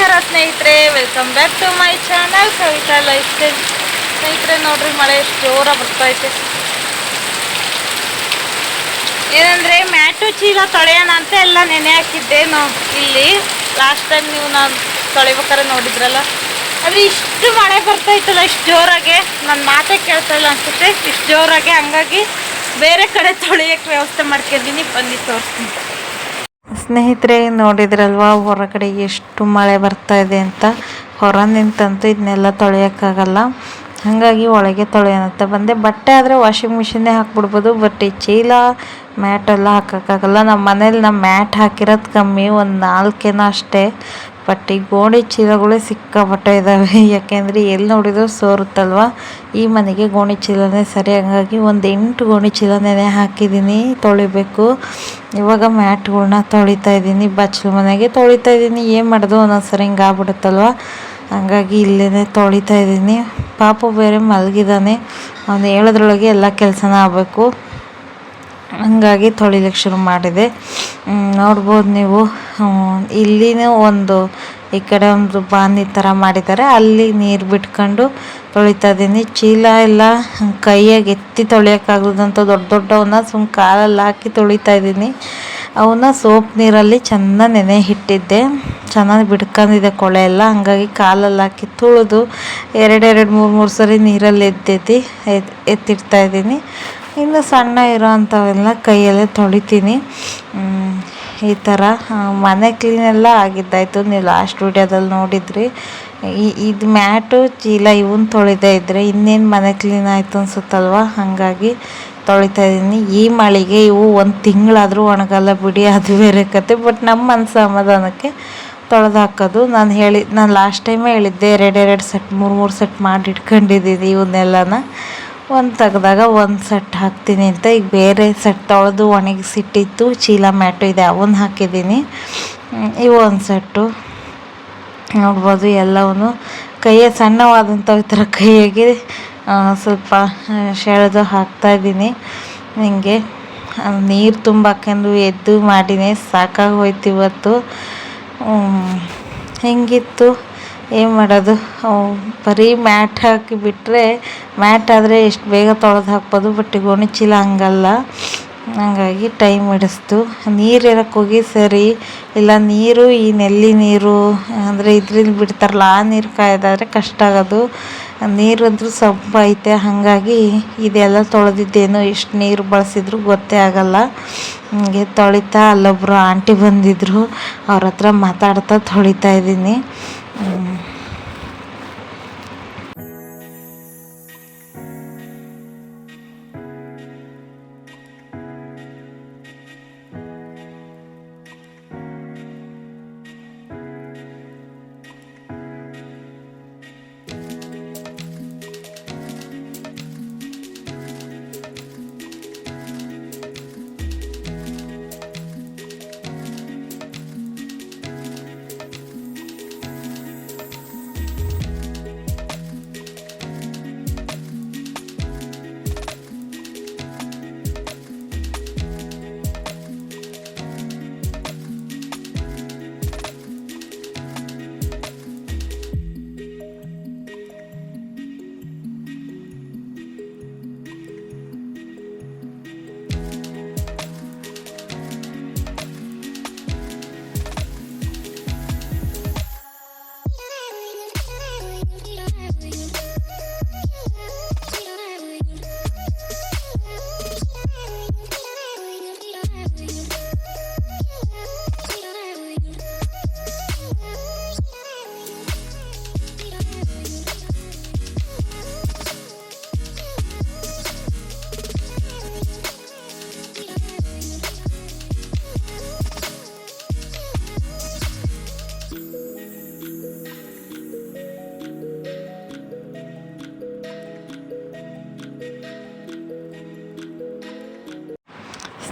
ನಮಸ್ಕಾರ ಸ್ನೇಹಿತರೆ welcome back to my channel Kavitha lifestyle ಸ್ನೇಹಿತರೆ, ನೋಡ್ರಿ ಮಳೆ ಎಷ್ಟು ಜೋರಾಗಿ ಬರ್ತೈತೆ ಏನಂದ್ರೆ, ಮ್ಯಾಟು ಚೀಲ ತೊಳೆಯೋಣ ಅಂತ ಎಲ್ಲ ನೆನೆ ಹಾಕಿದ್ದೆ ನೋ ಇಲ್ಲಿ. ಲಾಸ್ಟ್ ಟೈಮ್ ನೀವು ನಾನು ತೊಳಿಬೇಕಾರೆ ನೋಡಿದ್ರಲ್ಲ. ಅದು ಇಷ್ಟು ಮಳೆ ಬರ್ತೈತಲ್ಲ ಇಷ್ಟು ಜೋರಾಗೆ. ನನ್ನ ಮಾತೇ ಕೇಳ್ತಾ ಇಲ್ಲ ಅನ್ಸುತ್ತೆ. ಇಷ್ಟು ಜೋರಾಗೆ, ಹಂಗಾಗಿ ಬೇರೆ ಕಡೆ ತೊಳೆಯೋಕ್ಕೆ ವ್ಯವಸ್ಥೆ ಮಾಡ್ಕೊಂಡಿದ್ದೀನಿ. ಬನ್ನಿ ತೋರಿಸ್ತೀನಿ. ಸ್ನೇಹಿತರೆ, ನೋಡಿದ್ರಲ್ವಾ, ಹೊರಗಡೆ ಎಷ್ಟು ಮಳೆ ಬರ್ತಾ ಇದೆ ಅಂತ? ಹೊರ ನಿಂತಂತೂ ಇದನ್ನೆಲ್ಲ ತೊಳೆಯೋಕ್ಕಾಗಲ್ಲ. ಹಾಗಾಗಿ ಒಳಗೆ ತೊಳೆಯೋಣಂತ. ಬಂದೆ, ಬಟ್ಟೆ ಆದರೆ ವಾಷಿಂಗ್ ಮಿಷಿನ್ನೇ ಹಾಕ್ಬಿಡ್ಬೋದು ಬಟ್ ಈ ಚೀಲ ಮ್ಯಾಟ್ ಎಲ್ಲ ಹಾಕೋಕ್ಕಾಗಲ್ಲ. ನಮ್ಮ ಮನೇಲಿ ನಮ್ಮ ಮ್ಯಾಟ್ ಹಾಕಿರೋದು ಕಮ್ಮಿ, ಒಂದು ನಾಲ್ಕೇನೋ ಅಷ್ಟೇ. ಬಟ್ ಈ ಗೋಣಿ ಚೀಲಗಳೇ ಸಿಕ್ಕಾಪಟ್ಟೆ ಇದ್ದಾವೆ ಯಾಕೆಂದರೆ ಎಲ್ಲಿ ನೋಡಿದ್ರು ಸೋರುತ್ತಲ್ವ? ಈ ಮನೆಗೆ ಗೋಣಿ ಚೀಲನೇ ಸರಿ. ಹಂಗಾಗಿ ಒಂದು ಎಂಟು ಗೋಣಿ ಚೀಲ ನೆನೆ ಹಾಕಿದ್ದೀನಿ ತೊಳಿಬೇಕು. ಇವಾಗ ಮ್ಯಾಟ್ಗಳನ್ನ ತೊಳಿತಾ ಇದ್ದೀನಿ ಬಚ್ಚಲು ಮನೆಗೆ ತೊಳಿತಾ ಇದ್ದೀನಿ ಏನು ಮಾಡೋದು? ಒಂದೊಂದ್ಸರಿ ಹಿಂಗೆ ಆಗ್ಬಿಡುತ್ತಲ್ವ? ಹಂಗಾಗಿ ಇಲ್ಲೇ ತೊಳಿತಾ ಇದ್ದೀನಿ ಪಾಪು ಬೇರೆ ಮಲಗಿದ್ದಾನೆ ಅವನು ಹೇಳೋದ್ರೊಳಗೆ ಎಲ್ಲ ಕೆಲಸನ ಆಗಬೇಕು. ಹಂಗಾಗಿ ತೊಳಿಲಿಕ್ಕೆ ಶುರು ಮಾಡಿದೆ. ನೋಡ್ಬೋದು ನೀವು. ಇಲ್ಲಿನೂ ಒಂದು, ಈ ಕಡೆ ಒಂದು ಬಾನಿ ಥರ ಮಾಡಿದ್ದಾರೆ. ಅಲ್ಲಿ ನೀರು ಬಿಟ್ಕೊಂಡು ತೊಳಿತಾ ಇದ್ದೀನಿ. ಚೀಲ ಎಲ್ಲ ಕೈಯಾಗಿ ಎತ್ತಿ ತೊಳಿಯೋಕ್ಕಾಗದಂಥ ದೊಡ್ಡ ದೊಡ್ಡವನ್ನ ಸುಮ್ಮ ಕಾಲಲ್ಲಿ ಹಾಕಿ ತೊಳಿತಾ ಇದ್ದೀನಿ. ಅವನ್ನ ಸೋಪ್ ನೀರಲ್ಲಿ ಚೆನ್ನಾಗಿ ನೆನೆ ಇಟ್ಟಿದ್ದೆ ಚೆನ್ನಾಗಿ ಬಿಡ್ಕೊಂಡಿದೆ ಕೊಳೆ ಎಲ್ಲ. ಹಂಗಾಗಿ ಕಾಲಲ್ಲಿ ಹಾಕಿ ತುಳಿದು ಎರಡೆರಡು ಮೂರು ಮೂರು ಸರಿ ನೀರಲ್ಲಿ ಎದ್ದೆತ್ತಿ ಎತ್ತಿ ಎತ್ತಿಡ್ತಾ ಇದ್ದೀನಿ. ಇನ್ನು ಸಣ್ಣ ಇರೋ ಅಂಥವೆಲ್ಲ ಕೈಯಲ್ಲೇ ತೊಳಿತೀನಿ. ಈ ಥರ ಮನೆ ಕ್ಲೀನೆಲ್ಲ ಆಗಿದ್ದಾಯಿತು. ನೀವು ಲಾಸ್ಟ್ ವೀಡಿಯೋದಲ್ಲಿ ನೋಡಿದ್ರಿ. ಇದು ಮ್ಯಾಟು, ಚೀಲ ಇವನ್ನ ತೊಳಿತಾ ಇದ್ದರೆ ಇನ್ನೇನು ಮನೆ ಕ್ಲೀನ್ ಆಯಿತು ಅನ್ಸುತ್ತಲ್ವ? ಹಾಗಾಗಿ ತೊಳಿತಾ ಇದ್ದೀನಿ ಈ ಮಳೆಗೆ ಇವು ಒಂದು ತಿಂಗಳಾದರೂ ಒಣಗಲ್ಲ ಬಿಡಿ, ಅದು ಬೇರೆ ಕತೆ. ಬಟ್ ನಮ್ಮ ಮನಸ್ಸು ಸಮಾಧಾನಕ್ಕೆ ತೊಳೆದು ಹಾಕೋದು. ನಾನು ಹೇಳಿ, ನಾನು ಲಾಸ್ಟ್ ಟೈಮೇ ಹೇಳಿದ್ದೆ ಎರಡೆರಡು ಸೆಟ್ ಮೂರು ಮೂರು ಸೆಟ್ ಮಾಡಿ ಇಟ್ಕೊಂಡಿದ್ದೀನಿ ಇವನ್ನೆಲ್ಲನ. ಒಂದು ತೆಗ್ದಾಗ ಒಂದು ಸೆಟ್ ಹಾಕ್ತೀನಿ ಅಂತ. ಈಗ ಬೇರೆ ಸೆಟ್ ತೊಳೆದು ಒಣಗಿಸಿಟ್ಟಿತ್ತು. ಚೀಲ ಮ್ಯಾಟು ಇದೆ ಅವನ್ನ ಹಾಕಿದ್ದೀನಿ. ಇವು ಒಂದು ಸೆಟ್ಟು. ನೋಡ್ಬೋದು ಎಲ್ಲವನ್ನು. ಕೈಯ ಸಣ್ಣವಾದಂಥ ಈ ಥರ ಕೈಯಾಗೆ ಸ್ವಲ್ಪ ಸೆಳೆದು ಹಾಕ್ತಾಯಿದ್ದೀನಿ ಹಿಂಗೆ ನೀರು ತುಂಬ ಹಾಕ್ಕೊಂಡು ಎದ್ದು ಮಾಡಿನಿ ಸಾಕಾಗಿ ಹೋಯ್ತು ಇವತ್ತು. ಹೆಂಗಿತ್ತು. ಏನು ಮಾಡೋದು? ಬರೀ ಮ್ಯಾಟ್ ಹಾಕಿ ಬಿಟ್ಟರೆ ಮ್ಯಾಟ್ ಆದರೆ ಎಷ್ಟು ಬೇಗ ತೊಳೆದು ಹಾಕ್ಬೋದು, ಬಟ್ ಈ ಗೋಣಿ ಚೀಲ ಹಂಗಲ್ಲ. ಹಂಗಾಗಿ ಟೈಮ್ ಹಿಡಿಸ್ತು. ನೀರು ಇರಕ್ಕೆ ಹೋಗಿ ಸರಿ, ಇಲ್ಲ ನೀರು, ಈ ನೆಲ್ಲಿ ನೀರು, ಅಂದರೆ ಇದ್ರಲ್ಲಿ ಬಿಡ್ತಾರಲ್ಲ, ಆ ನೀರು ಕಾಯೋದಾದ್ರೆ ಕಷ್ಟ ಆಗೋದು. ನೀರು ಅಂದರೂ ಸೊಪ್ಪು ಐತೆ, ಹಾಗಾಗಿ ಇದೆಲ್ಲ ತೊಳೆದಿದ್ದೇನು, ಎಷ್ಟು ನೀರು ಬಳಸಿದ್ರು ಗೊತ್ತೇ ಆಗಲ್ಲ. ಹಿಂಗೆ ತೊಳಿತಾ ಅಲ್ಲೊಬ್ಬರು ಆಂಟಿ ಬಂದಿದ್ದರು ಅವ್ರ ಹತ್ರ ಮಾತಾಡ್ತಾ ತೊಳಿತಾ ಇದ್ದೀನಿ. Mm.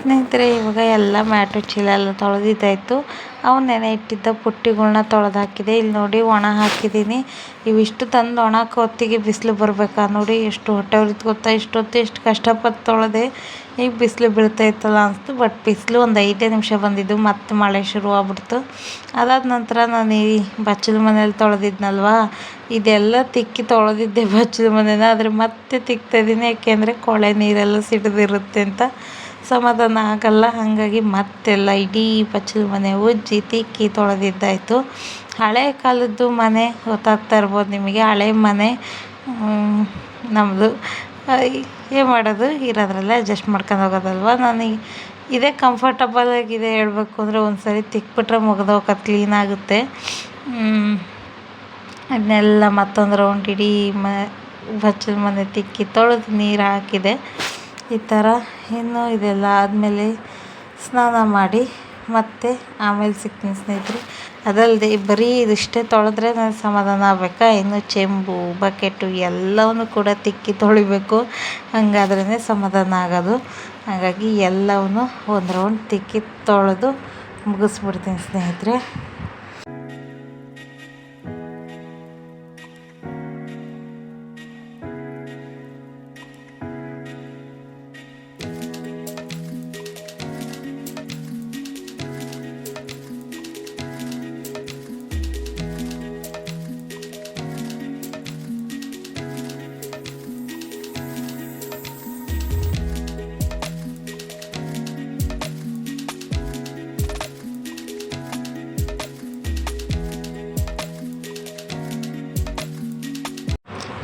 ಸ್ನೇಹಿತರೆ, ಇವಾಗ ಎಲ್ಲ ಮ್ಯಾಟು ಚೀಲ ಎಲ್ಲ ತೊಳೆದಿದ್ದಾಯಿತು. ಅವು ನೆನೆ ಇಟ್ಟಿದ್ದ ಪುಟ್ಟಿಗಳನ್ನ ತೊಳೆದು ಹಾಕಿದೆ ಇಲ್ಲಿ ನೋಡಿ, ಒಣ ಹಾಕಿದ್ದೀನಿ. ಇವಿಷ್ಟು ತಂದು ಒಣಕ್ಕೆ ಹೊತ್ತಿಗೆ ಬಿಸಿಲು ಬರ್ಬೇಕಾ ನೋಡಿ, ಎಷ್ಟು ಹೊಟ್ಟೆ ಉರಿತು ಗೊತ್ತಾ? ಇಷ್ಟೊತ್ತು ಎಷ್ಟು ಕಷ್ಟಪಟ್ಟು ತೊಳೆದೆ. ಈಗ ಬಿಸಿಲು ಬೀಳ್ತಾಯಿತ್ತಲ್ಲ ಅನಿಸ್ತು. ಬಟ್ ಬಿಸಿಲು ಒಂದು ಐದೇ ನಿಮಿಷ ಬಂದಿದ್ದು, ಮತ್ತೆ ಮಳೆ ಶುರು ಆಗ್ಬಿಡ್ತು. ಅದಾದ ನಂತರ ನಾನು ಈ ಬಚ್ಚಲ ಮನೇಲಿ ತೊಳೆದಿದ್ನಲ್ವಾ? ಇದೆಲ್ಲ ತಿಕ್ಕಿ ತೊಳೆದಿದ್ದೆ ಬಚ್ಚಲ ಮನೇನ. ಆದರೆ ಮತ್ತೆ ತಿಕ್ತಾಯಿದ್ದೀನಿ ಯಾಕೆಂದರೆ ಕೊಳೆ ನೀರೆಲ್ಲ ಸಿಡಿದಿರುತ್ತೆ ಅಂತ. ಸಮಾಧಾನ ಆಗಲ್ಲ. ಹಾಗಾಗಿ ಮತ್ತೆಲ್ಲ ಇಡೀ ಪಚ್ಚದ ಮನೆ ಉಜ್ಜಿ ತಿಕ್ಕಿ ತೊಳೆದಿದ್ದಾಯಿತು. ಹಳೆ ಕಾಲದ್ದು ಮನೆ ಗೊತ್ತಾಗ್ತಾ ಇರ್ಬೋದು ನಿಮಗೆ. ಹಳೆ ಮನೆ ನಮ್ಮದು ಏನು ಮಾಡೋದು? ಇರೋದ್ರಲ್ಲೇ ಅಡ್ಜಸ್ಟ್ ಮಾಡ್ಕೊಂಡು ಹೋಗೋದಲ್ವ? ನನಗೆ ಇದೇ ಕಂಫರ್ಟಬಲ್ ಆಗಿದೆ ಹೇಳಬೇಕು ಅಂದರೆ ಒಂದು ಸರಿ ತಿಕ್ಬಿಟ್ರೆ ಮುಗಿದೋಗೋದು ಕ್ಲೀನ್ ಆಗುತ್ತೆ. ಅದನ್ನೆಲ್ಲ ಮತ್ತೊಂದು ರೌಂಡ್ ಇಡೀ ಮ ಬಚ್ಚಲ ಮನೆ ತಿಕ್ಕಿ ತೊಳೆದು ನೀರು ಹಾಕಿದೆ. ಈ ಥರ ಇನ್ನು ಇದೆಲ್ಲ ಆದಮೇಲೆ ಸ್ನಾನ ಮಾಡಿ ಮತ್ತೆ ಆಮೇಲೆ ಸಿಗ್ತೀನಿ ಸ್ನೇಹಿತರೆ. ಅದಲ್ಲದೆ ಬರೀ ಇದಿಷ್ಟೇ ತೊಳೆದ್ರೆ ನನಗೆ ಸಮಾಧಾನ ಆಗಬೇಕಾ? ಇನ್ನು ಚೆಂಬು, ಬಕೆಟು ಎಲ್ಲವನ್ನು ಕೂಡ ತಿಕ್ಕಿ ತೊಳಿಬೇಕು. ಹಂಗಾದ್ರೇ ಸಮಾಧಾನ ಆಗೋದು. ಹಾಗಾಗಿ ಎಲ್ಲವನ್ನು ಒಂದು ರೌಂಡ್ ತಿಕ್ಕಿ ತೊಳೆದು ಮುಗಿಸ್ಬಿಡ್ತೀನಿ ಸ್ನೇಹಿತರೆ.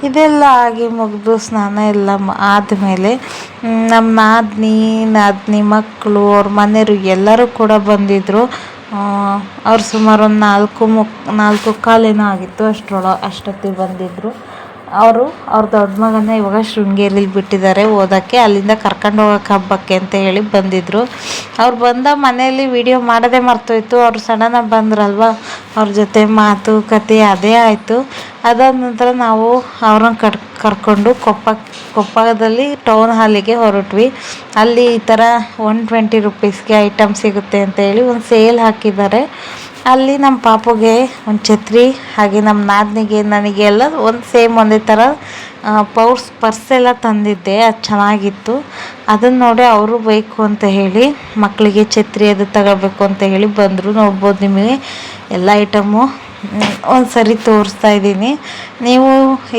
ಇದೆಲ್ಲ ಆಗಿ ಮುಗಿದು ಸ್ನಾನ ಎಲ್ಲ ಆದಮೇಲೆ ನಮ್ಮ ನಾದಿನಿ ನಾದಿನಿ ಮಕ್ಕಳು ಅವ್ರ ಮನೆಯವರು ಎಲ್ಲರೂ ಕೂಡ ಬಂದಿದ್ದರು ಅವ್ರು ಸುಮಾರು ಒಂದು ನಾಲ್ಕು ಮುಕ್, ನಾಲ್ಕು ಕಾಲೇನೋ ಆಗಿತ್ತು ಅಷ್ಟರೊಳ, ಅಷ್ಟೊತ್ತಿಗೆ ಬಂದಿದ್ದರು ಅವರು, ಅವ್ರ ದೊಡ್ಡ ಮಗನ ಇವಾಗ ಶೃಂಗೇರಿಲಿ ಬಿಟ್ಟಿದ್ದಾರೆ, ಓದೋಕ್ಕೆ. ಅಲ್ಲಿಂದ ಕರ್ಕೊಂಡು ಹೋಗೋಕೆ ಹಬ್ಬಕ್ಕೆ ಅಂತ ಹೇಳಿ ಬಂದಿದ್ದರು ಅವ್ರು ಬಂದ ಮನೆಯಲ್ಲಿ ವಿಡಿಯೋ ಮಾಡೋದೇ ಮರ್ತೋಯ್ತು. ಅವರು ಸಡನ್ನಾಗಿ ಬಂದ್ರಲ್ವ? ಅವ್ರ ಜೊತೆ ಮಾತು, ಕತೆ ಅದೇ ಆಯಿತು. ಅದಾದ ನಂತರ ನಾವು ಅವ್ರನ್ನ ಕರ್, ಕರ್ಕೊಂಡು ಕೊಪ್ಪ ಕೊಪ್ಪದಲ್ಲಿ ಟೌನ್ ಹಾಲಿಗೆ ಹೊರಟ್ವಿ. ಅಲ್ಲಿ ಈ ಥರ ಒನ್ ಟ್ವೆಂಟಿ ರುಪೀಸ್ಗೆ ಐಟಮ್ ಸಿಗುತ್ತೆ ಅಂತ ಹೇಳಿ ಒಂದು ಸೇಲ್ ಹಾಕಿದ್ದಾರೆ. ಅಲ್ಲಿ ನಮ್ಮ ಪಾಪುಗೆ ಒಂದು ಛತ್ರಿ, ಹಾಗೆ ನಮ್ಮ ನಾದಿನಿಗೆ ನನಗೆ ಎಲ್ಲ ಒಂದು ಸೇಮ್ ಒಂದೇ ಥರ ಪೌರ್ಸ್ ಪರ್ಸ್ ಎಲ್ಲ ತಂದಿದ್ದೆ. ಅದು ಚೆನ್ನಾಗಿತ್ತು. ಅದನ್ನು ನೋಡಿ ಅವರು ಬೇಕು ಅಂತ ಹೇಳಿ ಮಕ್ಕಳಿಗೆ ಛತ್ರಿ ಅದು ತಗೋಬೇಕು ಅಂತ ಹೇಳಿ ಬಂದರು. ನೋಡ್ಬೋದು ನಿಮಗೆ ಎಲ್ಲ ಐಟಮು. ಒಂದು ಸರಿ ತೋರಿಸ್ತಾ ಇದ್ದೀನಿ. ನೀವು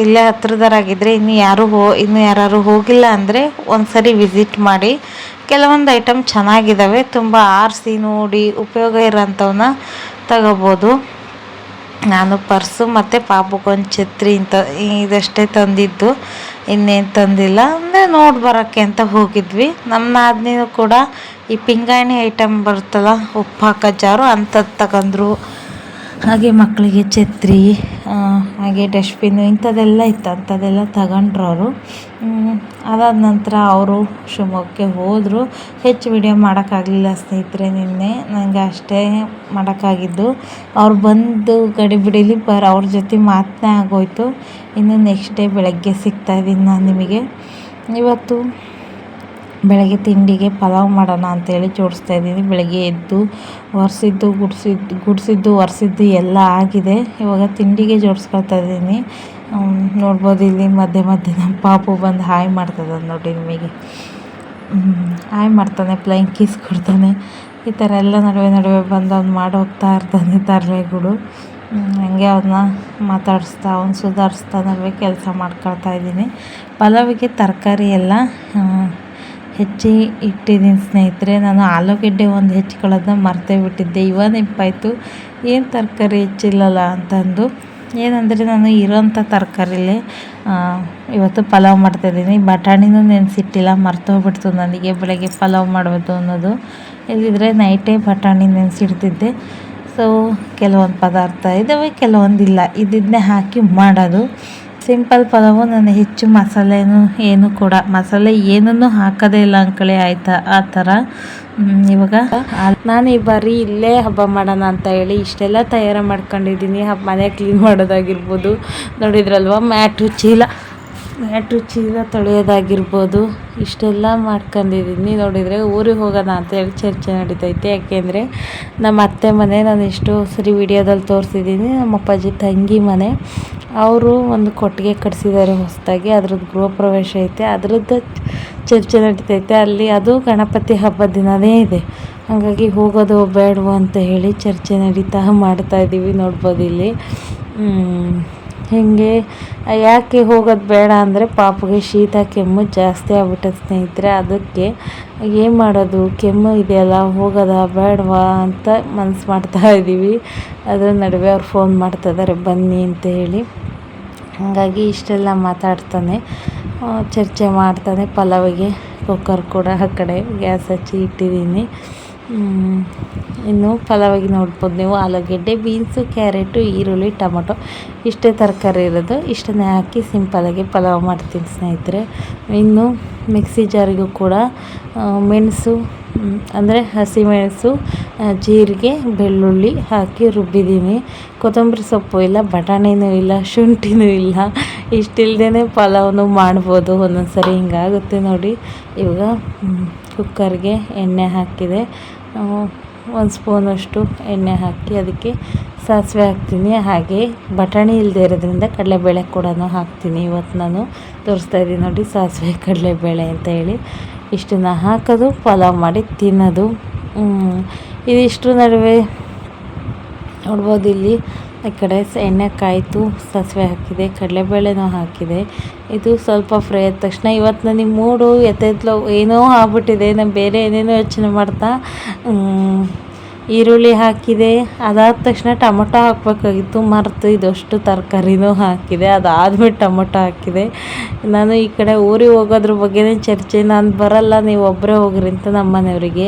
ಇಲ್ಲೇ ಹತ್ರದರಾಗಿದ್ದರೆ ಇನ್ನು ಯಾರು ಹೋ, ಇನ್ನು ಯಾರು ಹೋಗಿಲ್ಲ ಅಂದರೆ ಒಂದು ಸರಿ ವಿಸಿಟ್ ಮಾಡಿ. ಕೆಲವೊಂದು ಐಟಮ್ ಚೆನ್ನಾಗಿದ್ದಾವೆ ತುಂಬ ಆರಿಸಿ ನೋಡಿ, ಉಪಯೋಗ ಇರೋಂಥವನ್ನ ತಗೋಬೋದು. ನಾನು ಪರ್ಸು ಮತ್ತು ಪಾಪುಗೊಂದು ಛತ್ರಿ ಇಂಥ ಇದಷ್ಟೇ ತಂದಿದ್ದು. ಇನ್ನೇನು ತಂದಿಲ್ಲ. ಅಂದರೆ ನೋಡಿ ಬರೋಕ್ಕೆ ಅಂತ ಹೋಗಿದ್ವಿ. ನಮ್ಮ ನಾದಿನಿಯೂ ಕೂಡ ಈ ಪಿಂಗಾಣಿ ಐಟಮ್ ಬರುತ್ತಲ್ಲ ಉಪ್ಪು ಹಾಕೋ ಜಾರು ಅಂಥದ್ದು ತಗೊಂಡ್ರು. ಹಾಗೆ ಮಕ್ಕಳಿಗೆ ಛತ್ರಿ ಹಾಗೆ ಡಸ್ಟ್ಬಿನ್ನು ಇಂಥದ್ದೆಲ್ಲ ಇತ್ತು. ಅಂಥದ್ದೆಲ್ಲ ತಗೊಂಡ್ರು ಅವರು. ಅದಾದ ನಂತರ ಅವರು ಶಿವಮೊಗ್ಗಕ್ಕೆ ಹೋದರು. ಹೆಚ್ಚು ವಿಡಿಯೋ ಮಾಡೋಕ್ಕಾಗಲಿಲ್ಲ ಸ್ನೇಹಿತರೆ ನಿನ್ನೆ. ನನಗೆ ಅಷ್ಟೇ ಮಾಡೋಕ್ಕಾಗಿದ್ದು. ಅವ್ರು ಬಂದು ಗಡಿಬಿಡಿಲಿ ಬರ ಅವ್ರ ಜೊತೆ ಮಾತನೇ ಆಗೋಯ್ತು. ಇನ್ನು ನೆಕ್ಸ್ಟ್ ಡೇ ಬೆಳಗ್ಗೆ ಸಿಗ್ತಾಯಿದ್ದೀನಿ ನಾನು ನಿಮಗೆ. ಇವತ್ತು ಬೆಳಗ್ಗೆ ತಿಂಡಿಗೆ ಪಲಾವ್ ಮಾಡೋಣ ಅಂತೇಳಿ ಜೋಡಿಸ್ತಾ ಇದ್ದೀನಿ. ಬೆಳಗ್ಗೆ ಎದ್ದು ಒರೆಸಿದ್ದು, ಗುಡಿಸಿದ್ದು ಗುಡಿಸಿದ್ದು, ಒರೆಸಿದ್ದು ಎಲ್ಲ ಆಗಿದೆ. ಇವಾಗ ತಿಂಡಿಗೆ ಜೋಡಿಸ್ಕೊಳ್ತಾ ಇದ್ದೀನಿ. ನೋಡ್ಬೋದು ಇಲ್ಲಿ ಮಧ್ಯೆ ಮಧ್ಯೆ ನಮ್ಮ ಪಾಪು ಬಂದು ಹಾಯ್ ಮಾಡ್ತದೆ ನೋಡಿ ನಿಮಗೆ. ಹಾಯ್ ಮಾಡ್ತಾನೆ, ಪ್ಲೈನ್ ಕೀಸ್ ಕೊಡ್ತಾನೆ. ಈ ಥರ ಎಲ್ಲ ನಡುವೆ ನಡುವೆ ಬಂದು ಅವ್ನು ಮಾಡಿ ಹೋಗ್ತಾ ಇರ್ತಾನೆ ತರಲೆಗಳು. ಹಂಗೆ ಅವನ್ನ ಮಾತಾಡಿಸ್ತಾ, ಅವ್ನು ಸುಧಾರಿಸ್ತಾ ನಡುವೆ ಕೆಲಸ ಮಾಡ್ಕೊಳ್ತಾ ಇದ್ದೀನಿ. ಪಲಾವಿಗೆ ತರಕಾರಿ ಎಲ್ಲ ಹೆಚ್ಚಿ ಇಟ್ಟಿದ್ದೀನಿ ಸ್ನೇಹಿತರೆ. ನಾನು ಆಲೂಗೆಡ್ಡೆ ಒಂದು ಹೆಚ್ಕೊಳ್ಳೋದನ್ನ ಮರ್ತೇ ಬಿಟ್ಟಿದ್ದೆ. ಇವಾಗ ನೆನಪಾಯಿತು. ಏನು ತರಕಾರಿ ಹೆಚ್ಚಿಲ್ಲಲ್ಲ ಅಂತಂದು. ಏನಂದರೆ ನಾನು ಇರೋಂಥ ತರಕಾರಿಲೇ ಇವತ್ತು ಪಲಾವ್ ಮಾಡ್ತಾಯಿದ್ದೀನಿ ಬಟಾಣಿನೂ ನೆನೆಸಿಟ್ಟಿಲ್ಲ, ಮರ್ತೋಗ್ಬಿಡ್ತು ನನಗೆ. ಬೆಳಗ್ಗೆ ಪಲಾವ್ ಮಾಡಬೇಕು ಅನ್ನೋದು. ಇಲ್ಲಿದ್ರೆ ನೈಟೇ ಬಟಾಣಿ ನೆನೆಸಿಡ್ತಿದ್ದೆ. ಸೊ ಕೆಲವೊಂದು ಪದಾರ್ಥ ಇದ್ದಾವೆ ಕೆಲವೊಂದಿಲ್ಲ. ಇದನ್ನೇ ಹಾಕಿ ಮಾಡೋದು. ಸಿಂಪಲ್ ಪಲಾವು ನಾನು ಹೆಚ್ಚು ಮಸಾಲೆನೂ ಏನು ಕೂಡ. ಮಸಾಲೆ ಏನನ್ನೂ ಹಾಕೋದೇ ಇಲ್ಲ ಅಂಕಳೆ ಆಯಿತಾ? ಆ ಥರ. ಇವಾಗ? ನಾನು ಈ ಬಾರಿ ಇಲ್ಲೇ ಹಬ್ಬ ಮಾಡೋಣ ಅಂತ ಹೇಳಿ ಇಷ್ಟೆಲ್ಲ ತಯಾರು ಮಾಡ್ಕೊಂಡಿದ್ದೀನಿ. ಹಬ್ಬ ಮನೆ ಕ್ಲೀನ್ ಮಾಡೋದಾಗಿರ್ಬೋದು. ನೋಡಿದ್ರಲ್ವ? ಮ್ಯಾಟು ಚೀಲ ಮ್ಯಾಟು ಚೀಲ ತೊಳೆಯೋದಾಗಿರ್ಬೋದು, ಇಷ್ಟೆಲ್ಲ ಮಾಡ್ಕೊಂಡಿದ್ದೀನಿ ನೋಡಿದರೆ ಊರಿಗೆ ಹೋಗೋಣ ಅಂತೇಳಿ ಚರ್ಚೆ ನಡೀತೈತೆ. ಯಾಕೆಂದರೆ ನಮ್ಮ ಅತ್ತೆ ಮನೆ ನಾನು ಎಷ್ಟೋ ಸರಿ ವಿಡಿಯೋದಲ್ಲಿ ತೋರಿಸಿದ್ದೀನಿ. ನಮ್ಮ ಅಪ್ಪಾಜಿ ತಂಗಿ ಮನೆ. ಅವರು ಒಂದು ಕೊಟ್ಟಿಗೆ ಕಟ್ಸಿದ್ದಾರೆ ಹೊಸದಾಗಿ. ಅದ್ರದ್ದು ಗೃಹ ಪ್ರವೇಶ ಐತೆ. ಅದ್ರದ್ದು ಚರ್ಚೆ ನಡೀತೈತೆ. ಅಲ್ಲಿ ಅದು ಗಣಪತಿ ಹಬ್ಬದ ದಿನವೇ ಇದೆ. ಹಾಗಾಗಿ ಹೋಗೋದು ಬೇಡವೋ ಅಂತ ಹೇಳಿ ಚರ್ಚೆ ನಡೀತಾ ಮಾಡ್ತಾ ಇದ್ದೀವಿ ನೋಡ್ಬೋದು ಇಲ್ಲಿ. ಹೀಗೆ? ಯಾಕೆ ಹೋಗೋದು ಬೇಡ ಅಂದರೆ ಪಾಪಗೆ ಶೀತ, ಕೆಮ್ಮು ಜಾಸ್ತಿ ಆಗ್ಬಿಟ್ಟದ ಸ್ನೇಹಿತರೆ, ಅದಕ್ಕೆ ಏನು ಮಾಡೋದು? ಕೆಮ್ಮು ಇದೆಯಲ್ಲ, ಹೋಗೋದಾ ಬೇಡವಾ ಅಂತ ಮನಸ್ಸು ಮಾಡ್ತಾ ಇದ್ದೀವಿ ಅದ್ರ ನಡುವೆ ಅವ್ರು ಫೋನ್ ಮಾಡ್ತಾ ಇದ್ದಾರೆ ಬನ್ನಿ ಅಂತ ಹೇಳಿ. ಹಾಗಾಗಿ ಇಷ್ಟೆಲ್ಲ ಮಾತಾಡ್ತಾನೆ. ಚರ್ಚೆ ಮಾಡ್ತಾನೆ. ಪಲಾವಿಗೆ ಕುಕ್ಕರ್ ಕೂಡ ಆ ಕಡೆ, ಗ್ಯಾಸ್ ಹಚ್ಚಿ ಇಟ್ಟಿದ್ದೀನಿ. ಇನ್ನು ಫಲವಾಗಿ ನೋಡ್ಬೋದು ನೀವು ಆಲೂಗೆಡ್ಡೆ, ಬೀನ್ಸು, ಕ್ಯಾರೆಟು, ಈರುಳ್ಳಿ, ಟೊಮೊಟೊ, ಇಷ್ಟೇ ತರಕಾರಿ ಇರೋದು. ಇಷ್ಟನ್ನೇ ಹಾಕಿ ಸಿಂಪಲಾಗಿ ಪಲಾವ್ ಮಾಡ್ತೀನಿ ಸ್ನೇಹಿತರೆ. ಇನ್ನು ಮಿಕ್ಸಿ ಜಾರಿಗೂ ಕೂಡ ಮೆಣಸು ಅಂದರೆ ಹಸಿಮೆಣಸು ಜೀರಿಗೆ, ಬೆಳ್ಳುಳ್ಳಿ ಹಾಕಿ ರುಬ್ಬಿದ್ದೀನಿ. ಕೊತ್ತಂಬರಿ ಸೊಪ್ಪು ಇಲ್ಲ, ಬಟಾಣಿನೂ ಇಲ್ಲ, ಶುಂಠಿನೂ ಇಲ್ಲ. ಇಷ್ಟಿಲ್ದೇ ಪಲಾವ್ನು ಮಾಡ್ಬೋದು. ಒಂದೊಂದು ಸರಿ ಹಿಂಗಾಗುತ್ತೆ ನೋಡಿ. ಇವಾಗ ಕುಕ್ಕರ್ಗೆ ಎಣ್ಣೆ ಹಾಕಿದೆ. ಒಂದು ಸ್ಪೂನಷ್ಟು ಎಣ್ಣೆ ಹಾಕಿ ಅದಕ್ಕೆ ಸಾಸಿವೆ ಹಾಕ್ತೀನಿ. ಹಾಗೆ ಬಟಾಣಿ ಇಲ್ಲದೆ ಇರೋದ್ರಿಂದ ಕಡಲೆಬೇಳೆ ಕೂಡ ಹಾಕ್ತೀನಿ. ಇವತ್ತು ನಾನು ತೋರಿಸ್ತಾ ಇದ್ದೀನಿ ನೋಡಿ ಸಾಸಿವೆ ಕಡಲೆಬೇಳೆ ಅಂತ ಹೇಳಿ. ಇಷ್ಟನ್ನು ಹಾಕೋದು, ಪಲಾವ್ ಮಾಡಿ ತಿನ್ನೋದು. ಇದಿಷ್ಟು ನಡುವೆ ನೋಡ್ಬೋದು ಇಲ್ಲಿ. ಈ ಕಡೆ ಎಣ್ಣೆ ಕಾಯಿತು, ಸಾಸಿವೆ ಹಾಕಿದೆ, ಕಡಲೆಬೇಳೆನೂ ಹಾಕಿದೆ. ಇದು ಸ್ವಲ್ಪ ಫ್ರೈ ಆದ ತಕ್ಷಣ ಇವತ್ತು ನನಗೆ ಮೂಡು ಎತ್ತೆತ್ಲೋ ಏನೋ ಆಗ್ಬಿಟ್ಟಿದೆ, ನಾನು ಬೇರೆ ಏನೇನೋ ಯೋಚನೆ ಮಾಡ್ತಾ ಈರುಳ್ಳಿ ಹಾಕಿದೆ. ಅದಾದ ತಕ್ಷಣ ಟೊಮೊಟೊ ಹಾಕಬೇಕಾಗಿತ್ತು. ಮರೆತು ಇದಷ್ಟು ತರಕಾರಿನೂ ಹಾಕಿದೆ. ಅದಾದ್ಮೇಲೆ ಟೊಮೊಟೊ ಹಾಕಿದೆ. ನಾನು ಈ ಕಡೆ ಊರಿಗೆ ಹೋಗೋದ್ರ ಬಗ್ಗೆನೇ ಚರ್ಚೆ. ನಾನು ಬರಲ್ಲ, ನೀವು ಒಬ್ಬರೇ ಹೋಗ್ರಿ ಅಂತ ನಮ್ಮ ಮನೆಯವರಿಗೆ.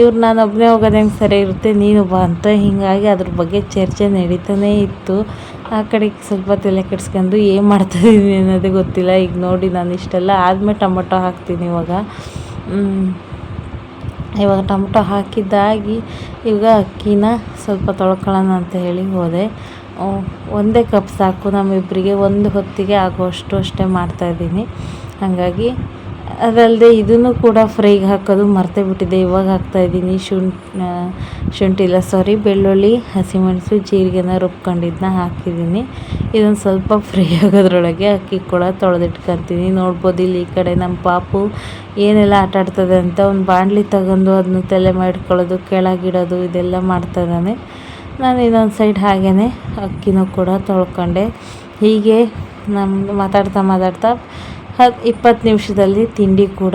ಇವ್ರು, ನಾನು ಒಬ್ಬನೇ ಹೋಗೋದು ಹೆಂಗೆ ಸರಿ ಇರುತ್ತೆ? ನೀನು ಬಾ ಅಂತ ಹೀಗಾಗಿ ಅದ್ರ ಬಗ್ಗೆ ಚರ್ಚೆ ನಡೀತಾನೇ ಇತ್ತು. ಆ ಕಡೆಗೆ ಸ್ವಲ್ಪ ತಲೆ ಕೆಡ್ಸ್ಕೊಂಡು ಏನು ಮಾಡ್ತಾಯಿದ್ದೀನಿ ಅನ್ನೋದೇ ಗೊತ್ತಿಲ್ಲ. ಈಗ ನೋಡಿ, ನಾನು ಇಷ್ಟೆಲ್ಲ ಆದಮೇಲೆ ಟೊಮೊಟೊ ಹಾಕ್ತೀನಿ ಇವಾಗ. ಇವಾಗ ಟೊಮೊಟೊ ಹಾಕಿದ್ದಾಗಿ, ಇವಾಗ ಅಕ್ಕಿನ ಸ್ವಲ್ಪ ತೊಳ್ಕೊಳ್ಳೋಣ ಅಂತ ಹೇಳಿ ಹೋದೆ. ಒಂದೇ ಕಪ್ ಸಾಕು. ನಮ್ಮಿಬ್ಬರಿಗೆ ಒಂದು ಹೊತ್ತಿಗೆ ಆಗುವಷ್ಟು ಅಷ್ಟೇ ಮಾಡ್ತಾಯಿದ್ದೀನಿ ಹಾಗಾಗಿ ಅದಲ್ಲದೆ ಇದನ್ನು ಕೂಡ ಫ್ರೈಗೆ ಹಾಕೋದು ಮರ್ತೇ ಬಿಟ್ಟಿದ್ದೆ ಇವಾಗ ಹಾಕ್ತಾಯಿದ್ದೀನಿ ಶುಂಠಿ ಶುಂಠಿ ಇಲ್ಲ ಸಾರಿ ಬೆಳ್ಳುಳ್ಳಿ, ಹಸಿಮೆಣಸು, ಜೀರಿಗೆನ ರುಬ್ಕೊಂಡಿದ್ದನ್ನ ಹಾಕಿದ್ದೀನಿ. ಇದೊಂದು ಸ್ವಲ್ಪ ಫ್ರೈ ಆಗೋದ್ರೊಳಗೆ ಅಕ್ಕಿ ಕೂಡ ತೊಳೆದಿಟ್ಕೊತೀನಿ. ನೋಡ್ಬೋದು ಇಲ್ಲಿ ಈ ಕಡೆ ನಮ್ಮ ಪಾಪು ಏನೆಲ್ಲ ಆಟ ಆಡ್ತದೆ ಅಂತ ಒಂದು ಬಾಣಲಿ ತಗೊಂಡು ಅದನ್ನ ತಲೆ ಮಾಡ್ಕೊಳ್ಳೋದು, ಕೆಳಗಿಡೋದು, ಇದೆಲ್ಲ ಮಾಡ್ತಾಯಿದ್ದಾನೆ ನಾನು ಇನ್ನೊಂದು ಸೈಡ್ ಹಾಗೇ ಅಕ್ಕಿನೂ ಕೂಡ ತೊಳ್ಕೊಂಡೆ. ಹೀಗೆ ನಮ್ಮ ಮಾತಾಡ್ತಾ ಮಾತಾಡ್ತಾ ಹತ್ತು ಇಪ್ಪತ್ತು ನಿಮಿಷದಲ್ಲಿ ತಿಂಡಿ ಕೂಡ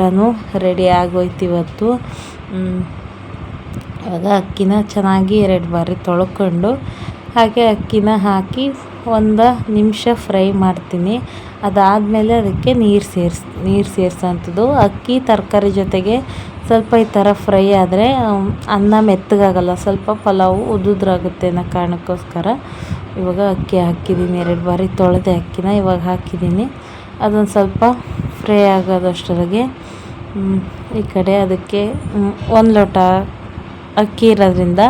ರೆಡಿ ಆಗೋಯ್ತು ಇವತ್ತು. ಇವಾಗ ಅಕ್ಕಿನ ಚೆನ್ನಾಗಿ ಎರಡು ಬಾರಿ ತೊಳ್ಕೊಂಡು ಹಾಗೆ ಅಕ್ಕಿನ ಹಾಕಿ ಒಂದು ನಿಮಿಷ ಫ್ರೈ ಮಾಡ್ತೀನಿ. ಅದಾದಮೇಲೆ ಅದಕ್ಕೆ ನೀರು ಸೇರಿಸ್, ನೀರು ಸೇರಿಸೋಂಥದ್ದು. ಅಕ್ಕಿ ತರಕಾರಿ ಜೊತೆಗೆ ಸ್ವಲ್ಪ ಈ ಥರ ಫ್ರೈ ಆದರೆ ಅನ್ನ ಮೆತ್ತಗಾಗಲ್ಲ, ಸ್ವಲ್ಪ ಪಲಾವು ಉದುದ್ರಾಗುತ್ತೆ ಅನ್ನೋ ಕಾರಣಕ್ಕೋಸ್ಕರ ಇವಾಗ ಅಕ್ಕಿ ಹಾಕಿದ್ದೀನಿ. ಎರಡು ಬಾರಿ ತೊಳೆದೆ ಅಕ್ಕಿನ, ಇವಾಗ ಹಾಕಿದ್ದೀನಿ. ಅದೊಂದು ಸ್ವಲ್ಪ ಫ್ರೈ ಆಗೋದಷ್ಟರೊಳಗೆ ಈ ಕಡೆ ಅದಕ್ಕೆ ಒಂದು ಲೋಟ ಅಕ್ಕಿ ಇರೋದ್ರಿಂದ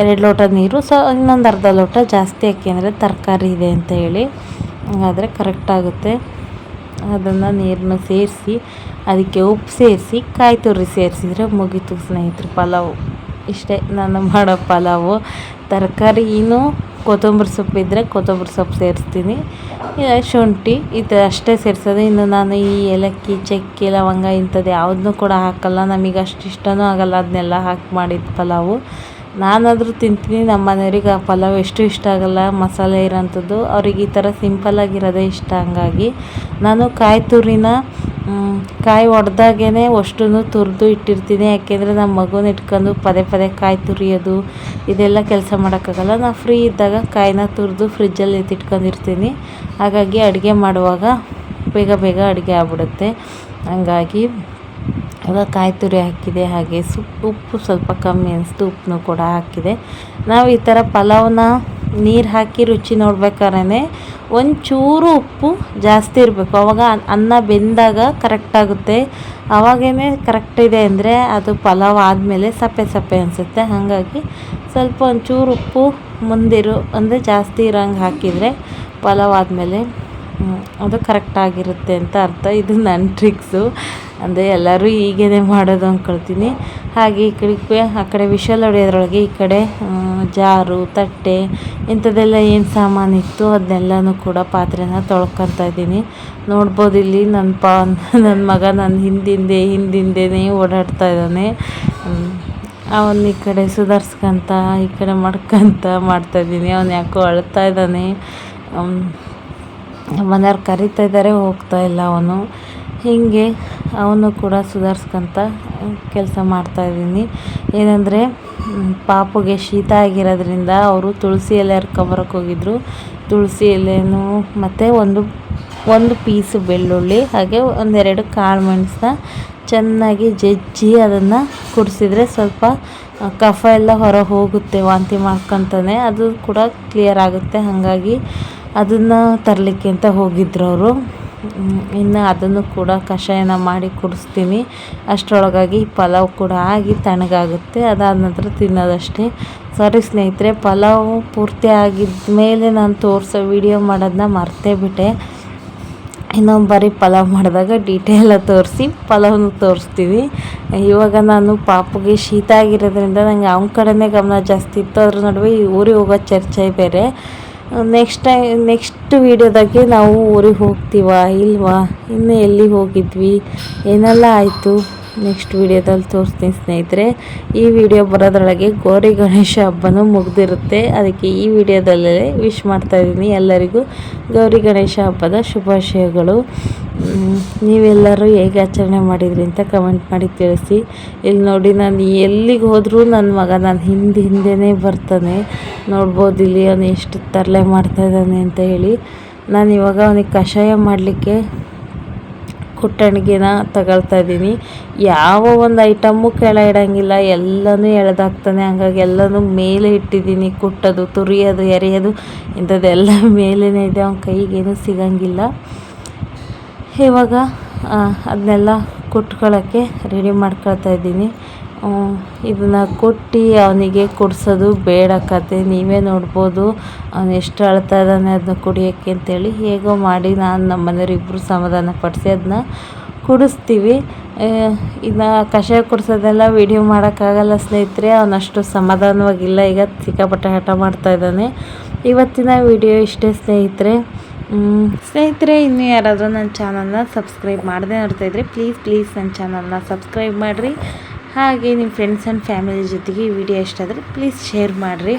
ಎರಡು ಲೋಟ ನೀರು, ಸೊ ಇನ್ನೊಂದು ಅರ್ಧ ಲೋಟ ಜಾಸ್ತಿ ಅಕ್ಕಿ ಅಂದರೆ ತರಕಾರಿ ಇದೆ ಅಂತ ಹೇಳಿ. ಹಾಗಾದರೆ ಕರೆಕ್ಟಾಗುತ್ತೆ ಅದನ್ನು ನೀರನ್ನ ಸೇರಿಸಿ, ಅದಕ್ಕೆ ಉಪ್ಪು ಸೇರಿಸಿ, ಕಾಯಿ ತುರಿ ಸೇರಿಸಿದ್ರೆ ಮುಗೀತು ಸ್ನೇಹಿತರು, ಪಲಾವು. ಇಷ್ಟೇ ನಾನು ಮಾಡೋ ಪಲಾವು. ತರಕಾರಿ ಇನ್ನೂ ಕೊತ್ತಂಬರಿ ಸೊಪ್ಪು ಇದ್ದರೆ ಕೊತ್ತಂಬರಿ ಸೊಪ್ಪು ಸೇರಿಸ್ತೀನಿ. ಶುಂಠಿ ಥರ ಅಷ್ಟೇ ಸೇರಿಸೋದು. ಇನ್ನು ನಾನು ಈ ಏಲಕ್ಕಿ, ಚಕ್ಕೆ, ಲವಂಗ ಇಂಥದ್ದು ಯಾವುದನ್ನೂ ಕೂಡ ಹಾಕಲ್ಲ. ನಮಗೆ ಅಷ್ಟು ಇಷ್ಟನೂ ಆಗಲ್ಲ. ಅದನ್ನೆಲ್ಲ ಹಾಕಿ ಮಾಡಿದ ಪಲಾವು. ನಾನಾದರೂ ತಿಂತೀನಿ. ನಮ್ಮ ಮನೆಯವ್ರಿಗೆ ಆ ಪಲಾವ್ ಎಷ್ಟು ಇಷ್ಟ ಆಗಲ್ಲ. ಮಸಾಲೆ ಇರೋಂಥದ್ದು. ಅವ್ರಿಗೆ ಈ ಥರ ಸಿಂಪಲ್ಲಾಗಿರೋದೇ ಇಷ್ಟ ಹಂಗಾಗಿ. ನಾನು ಕಾಯಿ ತುರಿನ ಕಾಯಿ ಒಡೆದಾಗೇ ಅಷ್ಟೂ ತುರಿದು ಇಟ್ಟಿರ್ತೀನಿ, ಯಾಕೆಂದರೆ ನಮ್ಮ ಮಗುನ ಇಟ್ಕೊಂಡು ಪದೇ ಪದೇ ಕಾಯಿ ತುರಿಯೋದು, ಇದೆಲ್ಲ ಕೆಲಸ ಮಾಡೋಕ್ಕಾಗಲ್ಲ. ನಾನು ಫ್ರೀ ಇದ್ದಾಗ ಕಾಯಿನ ತುರಿದು ಫ್ರಿಜ್ಜಲ್ಲಿ ಎತ್ತಿಟ್ಕೊಂಡಿರ್ತೀನಿ ಹಾಗಾಗಿ ಅಡುಗೆ ಮಾಡುವಾಗ ಬೇಗ ಬೇಗ ಅಡುಗೆ ಆಗ್ಬಿಡುತ್ತೆ. ಹಂಗಾಗಿ ಇವಾಗ ಕಾಯಿ ತುರಿ ಹಾಕಿದೆ, ಹಾಗೆ ಉಪ್ಪು ಸ್ವಲ್ಪ ಕಮ್ಮಿ ಅನಿಸ್ತು, ಉಪ್ಪನ್ನು ಕೂಡ ಹಾಕಿದೆ. ನಾವು ಈ ಥರ ಪಲಾವ್ನ ನೀರು ಹಾಕಿ ರುಚಿ ನೋಡ್ಬೇಕಾದ್ರೆ ಒಂಚೂರು ಉಪ್ಪು ಜಾಸ್ತಿ ಇರಬೇಕು. ಅವಾಗ ಅನ್ನ ಬೆಂದಾಗ ಕರೆಕ್ಟಾಗುತ್ತೆ ಆವಾಗೇ ಕರೆಕ್ಟ್ ಇದೆ ಅಂದರೆ ಅದು ಪಲಾವ್ ಆದಮೇಲೆ ಸಪ್ಪೆ ಸಪ್ಪೆ ಅನಿಸುತ್ತೆ. ಹಾಗಾಗಿ ಸ್ವಲ್ಪ ಒಂಚೂರು ಉಪ್ಪು ಮುಂದಿರು ಅಂದರೆ ಜಾಸ್ತಿ ಇರೋಂಗೆ ಹಾಕಿದರೆ ಪಲಾವ್ ಆದಮೇಲೆ ಅದು ಕರೆಕ್ಟಾಗಿರುತ್ತೆ ಅಂತ ಅರ್ಥ. ಇದು ನನ್ನ ಟ್ರಿಕ್ಸು ಅಂದರೆ ಎಲ್ಲರೂ ಹೀಗೇ ಮಾಡೋದು ಅಂದ್ಕೊಳ್ತೀನಿ ಹಾಗೆ ಈ ಕಡೆ ಆ ಕಡೆ ವಿಷಲ್ ಹೊಡೆಯೋದ್ರೊಳಗೆ ಈ ಕಡೆ ಜಾರು, ತಟ್ಟೆ ಇಂಥದ್ದೆಲ್ಲ ಏನು ಸಾಮಾನಿತ್ತು ಅದನ್ನೆಲ್ಲನೂ ಕೂಡ ಪಾತ್ರೆನ ತೊಳ್ಕೊತಾ ಇದ್ದೀನಿ. ನೋಡ್ಬೋದು ಇಲ್ಲಿ ನನ್ನ ಪಾ ನನ್ನ ಮಗ ನನ್ನ ಹಿಂದಿಂದೆ ಹಿಂದಿಂದೇ ಓಡಾಡ್ತಾ ಇದ್ದಾನೆ. ಅವನು ಈ ಕಡೆ ಸುಧಾರಿಸ್ಕೊಂತ, ಈ ಕಡೆ ಮಾಡ್ಕೊಂತ ಮಾಡ್ತಾಯಿದ್ದೀನಿ ಅವನು ಯಾಕೋ ಅಳ್ತಾ ಇದ್ದಾನೆ. ಮನೆಯವ್ರು ಕರಿತಾ ಇದ್ದಾರೆ, ಹೋಗ್ತಾ ಇಲ್ಲ ಅವನು. ಹೀಗೆ ಅವನು ಕೂಡ ಸುಧಾರಿಸ್ಕೊಂತ ಕೆಲಸ ಮಾಡ್ತಾಯಿದ್ದೀನಿ ಏನಂದರೆ ಪಾಪುಗೆ ಶೀತ ಆಗಿರೋದ್ರಿಂದ ಅವರು ತುಳಸಿ ಎಲೆ ಹರ್ಕೊಂಬರಕ್ಕೆ ಹೋಗಿದ್ರು. ತುಳಸಿ ಎಲೆನೂ ಮತ್ತು ಒಂದು ಒಂದು ಪೀಸು ಬೆಳ್ಳುಳ್ಳಿ, ಹಾಗೆ ಒಂದೆರಡು ಕಾಳು ಮೆಣಸನ್ನ ಚೆನ್ನಾಗಿ ಜಜ್ಜಿ ಅದನ್ನು ಕುಡಿಸಿದ್ರೆ ಸ್ವಲ್ಪ ಕಫ ಎಲ್ಲ ಹೊರ ಹೋಗುತ್ತೆ ವಾಂತಿ ಮಾಡ್ಕೊತಾನೆ. ಅದು ಕೂಡ ಕ್ಲಿಯರ್ ಆಗುತ್ತೆ. ಹಾಗಾಗಿ ಅದನ್ನು ತರಲಿಕ್ಕೆ ಅಂತ ಹೋಗಿದ್ರು ಅವರು. ಇನ್ನು ಅದನ್ನು ಕೂಡ ಕಷಾಯನ ಮಾಡಿ ಕುಡಿಸ್ತೀನಿ. ಅಷ್ಟರೊಳಗಾಗಿ ಪಲಾವ್ ಕೂಡ ಆಗಿ ತಣ್ಣಗಾಗುತ್ತೆ. ಅದಾದ ನಂತರ ತಿನ್ನೋದಷ್ಟೇ. ಸಾರಿ ಸ್ನೇಹಿತರೆ, ಪಲಾವು ಪೂರ್ತಿ ಆಗಿದ್ದ ಮೇಲೆ ನಾನು ತೋರಿಸೋ ವಿಡಿಯೋ ಮಾಡೋದನ್ನ ಮರ್ತೇ ಬಿಟ್ಟೆ. ಇನ್ನೊಂದು ಬಾರಿ ಪಲಾವ್ ಮಾಡಿದಾಗ ಡೀಟೇಲ ತೋರಿಸಿ, ಪಲಾವ್ನು ತೋರಿಸ್ತೀವಿ ಇವಾಗ ನಾನು ಪಾಪುಗೆ ಶೀತ ಆಗಿರೋದ್ರಿಂದ ನನಗೆ ಅವನ ಕಡೆನೇ ಗಮನ ಜಾಸ್ತಿ ಇತ್ತು. ಅದ್ರ ನಡುವೆ ಈ ಊರಿಗೆ ಹೋಗೋ ಚರ್ಚೆ ಬೇರೆ. ನೆಕ್ಸ್ಟ್ ಟೈ ನೆಕ್ಸ್ಟ್ ವೀಡಿಯೋದಾಗೆ ನಾವು ಊರಿಗೆ ಹೋಗ್ತೀವಾ, ಇಲ್ವಾ? ಇನ್ನು ಎಲ್ಲಿ ಹೋಗಿದ್ವಿ? ಏನೆಲ್ಲ ಆಯಿತು? ನೆಕ್ಸ್ಟ್ ವೀಡಿಯೋದಲ್ಲಿ ತೋರಿಸ್ತೀನಿ ಸ್ನೇಹಿತರೆ. ಈ ವಿಡಿಯೋ ಬರೋದ್ರೊಳಗೆ ಗೌರಿ ಗಣೇಶ ಹಬ್ಬನೂ ಮುಗ್ದಿರುತ್ತೆ. ಅದಕ್ಕೆ ಈ ವಿಡಿಯೋದಲ್ಲೇ ವಿಶ್ ಮಾಡ್ತಾಯಿದ್ದೀನಿ ಎಲ್ಲರಿಗೂ ಗೌರಿ ಗಣೇಶ ಹಬ್ಬದ ಶುಭಾಶಯಗಳು. ನೀವೆಲ್ಲರೂ ಹೇಗೆ ಆಚರಣೆ ಮಾಡಿದ್ರಿ ಅಂತ ಕಮೆಂಟ್ ಮಾಡಿ ತಿಳಿಸಿ. ಇಲ್ಲಿ ನೋಡಿ ನಾನು ಎಲ್ಲಿಗೆ ಹೋದರೂ ನನ್ನ ಮಗ ನಾನು ಹಿಂದೆ ಹಿಂದೆನೇ ಬರ್ತಾನೆ. ನೋಡ್ಬೋದು ಇಲ್ಲಿ ಅವನು ಎಷ್ಟು ತರಲೆ ಮಾಡ್ತಾಯಿದ್ದಾನೆ ಅಂತ ಹೇಳಿ. ನಾನು ಇವಾಗ ಅವನಿಗೆ ಕಷಾಯ ಮಾಡಲಿಕ್ಕೆ ಕುಟ್ಟಣಿಗೆನ ತಗೊಳ್ತಾ ಇದ್ದೀನಿ. ಯಾವ ಒಂದು ಐಟಮ್ಮು ಕೆಳ ಇಡಂಗಿಲ್ಲ. ಎಲ್ಲನೂ ಎಳೆದಾಗ್ತಾನೆ ಹಂಗಾಗಿ ಎಲ್ಲನೂ ಮೇಲೆ ಇಟ್ಟಿದ್ದೀನಿ. ಕುಟ್ಟೋದು, ತುರಿಯೋದು, ಎರೆಯೋದು, ಇಂಥದ್ದೆಲ್ಲ ಮೇಲೇ ಇದೆ. ಅವನ ಕೈಗೇನು ಸಿಗಂಗಿಲ್ಲ. ಇವಾಗ ಅದನ್ನೆಲ್ಲ ಕುಟ್ಕೊಳ್ಳೋಕ್ಕೆ ರೆಡಿ ಮಾಡ್ಕೊಳ್ತಾ ಇದ್ದೀನಿ. ಇದನ್ನು ಕೊಟ್ಟು ಅವನಿಗೆ ಕುಡಿಸೋದು ಬೇಡ ಕತೆ. ನೀವೇ ನೋಡ್ಬೋದು, ಅವನು ಎಷ್ಟು ಅಳ್ತಾ ಇದ್ದಾನೆ ಅದನ್ನ ಕುಡಿಯೋಕ್ಕೆ ಅಂತೇಳಿ. ಹೇಗೋ ಮಾಡಿ ನಾನು ನಮ್ಮ ಮನೆಯವರಿಬ್ಬರು ಸಮಾಧಾನ ಪಡಿಸಿ ಅದನ್ನ ಕುಡಿಸ್ತೀವಿ. ಇನ್ನು ಕಷಾಯ ಕುಡಿಸೋದೆಲ್ಲ ವಿಡಿಯೋ ಮಾಡೋಕ್ಕಾಗಲ್ಲ ಸ್ನೇಹಿತರೆ. ಅವನಷ್ಟು ಸಮಾಧಾನವಾಗಿಲ್ಲ. ಈಗ ಸಿಕ್ಕಾಪಟ್ಟೆ ಹಠ ಮಾಡ್ತಾ ಇದ್ದಾನೆ. ಇವತ್ತಿನ ವಿಡಿಯೋ ಇಷ್ಟೇ ಸ್ನೇಹಿತರೆ. ಸ್ನೇಹಿತರೆ, ಇನ್ನು ಯಾರಾದರೂ ನನ್ನ ಚಾನಲ್ನ ಸಬ್ಸ್ಕ್ರೈಬ್ ಮಾಡದೆ ನೋಡ್ತಾ ಇದ್ರೆ ಪ್ಲೀಸ್ ಪ್ಲೀಸ್ ನನ್ನ ಚಾನಲ್ನ ಸಬ್ಸ್ಕ್ರೈಬ್ ಮಾಡಿರಿ. ಹಾಗೆ ನಿಮ್ಮ ಫ್ರೆಂಡ್ಸ್ ಆ್ಯಂಡ್ ಫ್ಯಾಮಿಲಿ ಜೊತೆಗೆ ಈ ವಿಡಿಯೋ ಇಷ್ಟ ಆದರೆ ಪ್ಲೀಸ್ ಶೇರ್ ಮಾಡಿರಿ.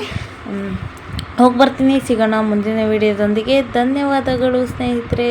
ಹೋಗಿ ಬರ್ತೀನಿ, ಸಿಗೋಣ ಮುಂದಿನ ವಿಡಿಯೋದೊಂದಿಗೆ ಧನ್ಯವಾದಗಳು ಸ್ನೇಹಿತರೆ.